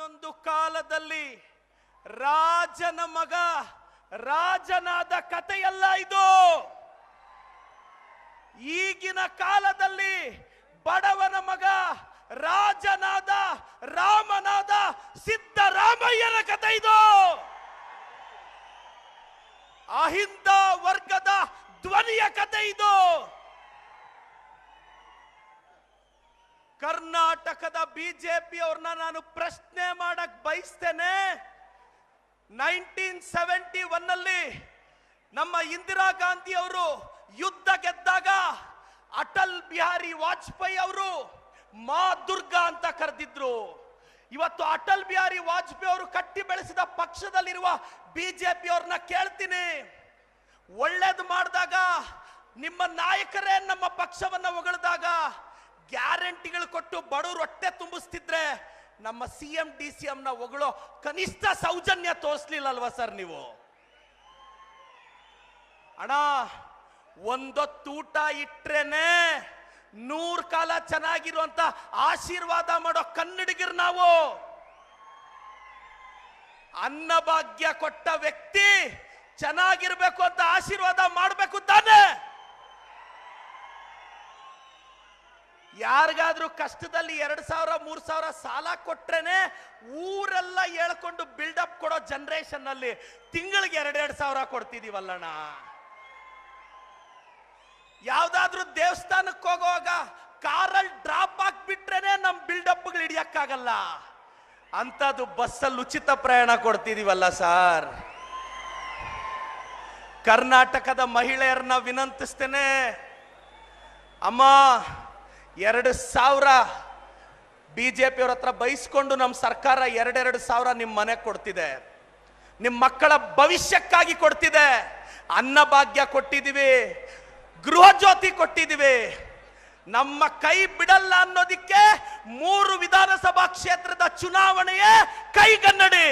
ಒಂದಾನೊಂದು ಕಾಲದಲ್ಲಿ ರಾಜನ ಮಗ, ರಾಜನಾದ ಕಥೆಯಲ್ಲ ಇದು. ಈಗಿನ ಕಾಲದಲ್ಲಿ ಬಡವನ ಮಗ, ರಾಜನಾದ, ರಾಮನಾದ ಸಿದ್ದರಾಮಯ್ಯನ ಕಥೆ ಇದು. ಅಹಿಂದ ವರ್ಗದ ಧ್ವನಿಯ ಕಥೆ ಇದು ಕರ್ನಾಟಕದ ಬಿಜೆಪಿ ಅವ್ರನ್ನ ನಾನು ಪ್ರಶ್ನೆ ಮಾಡಕ್ ಬಯಸ್ತೇನೆ. ನೈನ್ಟೀನ್ ಸೆವೆಂಟಿ ಒನ್ ಅಲ್ಲಿ ನಮ್ಮ ಇಂದಿರಾ ಗಾಂಧಿ ಅವರು ಯುದ್ಧ ಗೆದ್ದಾಗ ಅಟಲ್ ಬಿಹಾರಿ ವಾಜಪೇಯಿ ಅವರು ಮಾ ದುರ್ಗಾ ಅಂತ ಕರೆದಿದ್ರು. ಇವತ್ತು ಅಟಲ್ ಬಿಹಾರಿ ವಾಜಪೇಯಿ ಅವರು ಕಟ್ಟಿ ಬೆಳೆಸಿದ ಪಕ್ಷದಲ್ಲಿರುವ ಬಿಜೆಪಿ ಅವ್ರನ್ನ ಕೇಳ್ತೀನಿ. ಒಳ್ಳೇದು ಮಾಡಿದಾಗ ನಿಮ್ಮ ನಾಯಕರೇ ನಮ್ಮ ಪಕ್ಷವನ್ನ ಹೊಗಳಿದಾಗ ಗ್ಯಾರಂಟಿಗಳು ಕೊಟ್ಟು ಬಡವರು ಹೊಟ್ಟೆ ತುಂಬಿಸ್ತಿದ್ರೆ ನಮ್ಮ ಸಿ ಎಂ, ಡಿ ಸಿ ನ ಒಗಳೋ ಕನಿಷ್ಠ ಸೌಜನ್ಯ ತೋರಿಸ್ಲಿಲ್ಲಲ್ವಾ ಸರ್ ನೀವು? ಅಣ್ಣ ಒಂದೊತ್ತೂಟ ಇಟ್ರೇನೆ ನೂರ್ ಕಾಲ ಚೆನ್ನಾಗಿರುವಂತ ಆಶೀರ್ವಾದ ಮಾಡೋ ಕನ್ನಡಿಗರು ನಾವು. ಅನ್ನಭಾಗ್ಯ ಕೊಟ್ಟ ವ್ಯಕ್ತಿ ಚೆನ್ನಾಗಿರ್ಬೇಕು ಅಂತ ಆಶೀರ್ವಾದ ಮಾಡಬೇಕು ತಾನೆ. ಯಾರಿಗಾದ್ರೂ ಕಷ್ಟದಲ್ಲಿ ಎರಡ್ ಸಾವಿರ, ಮೂರ್ ಸಾವಿರ ಸಾಲ ಕೊಟ್ರೇನೆ ಊರೆಲ್ಲ ಹೇಳ್ಕೊಂಡು ಬಿಲ್ಡಪ್ ಕೊಡೋ ಜನರೇಷನ್ ಅಲ್ಲಿ ತಿಂಗಳಿಗೆ ಎರಡೆರಡು ಸಾವಿರ ಕೊಡ್ತಿದೀವಲ್ಲಣ್ಣ. ಯಾವ್ದಾದ್ರೂ ದೇವಸ್ಥಾನಕ್ಕೆ ಹೋಗುವಾಗ ಕಾರಲ್ಲಿ ಡ್ರಾಪ್ ಹಾಕ್ಬಿಟ್ರೇನೆ ನಮ್ ಬಿಲ್ಡಪ್ಗಳು ಹಿಡಿಯಕ್ಕಾಗಲ್ಲ. ಅಂತದ್ದು ಬಸ್ಸಲ್ಲಿ ಉಚಿತ ಪ್ರಯಾಣ ಕೊಡ್ತಿದೀವಲ್ಲ ಸರ್. ಕರ್ನಾಟಕದ ಮಹಿಳೆಯರನ್ನ ವಿನಂತಿಸ್ತೇನೆ. ಅಮ್ಮ ಎರಡು ಸಾವಿರ ಬಿ ಜೆ ಪಿಯವ್ರ ಹತ್ರ ಬಯಸ್ಕೊಂಡು ನಮ್ಮ ಸರ್ಕಾರ ಎರಡೆರಡು ಸಾವಿರ ನಿಮ್ಮ ಮನೆ ಕೊಡ್ತಿದೆ. ನಿಮ್ಮ ಮಕ್ಕಳ ಭವಿಷ್ಯಕ್ಕಾಗಿ ಕೊಡ್ತಿದೆ. ಅನ್ನಭಾಗ್ಯ ಕೊಟ್ಟಿದ್ದೀವಿ ಗೃಹ ಜ್ಯೋತಿ ಕೊಟ್ಟಿದ್ದೀವಿ ನಮ್ಮ ಕೈ ಬಿಡಲ್ಲ ಅನ್ನೋದಿಕ್ಕೆ ಮೂರು ವಿಧಾನಸಭಾ ಕ್ಷೇತ್ರದ ಚುನಾವಣೆಯೇ ಕೈಗನ್ನಡಿ.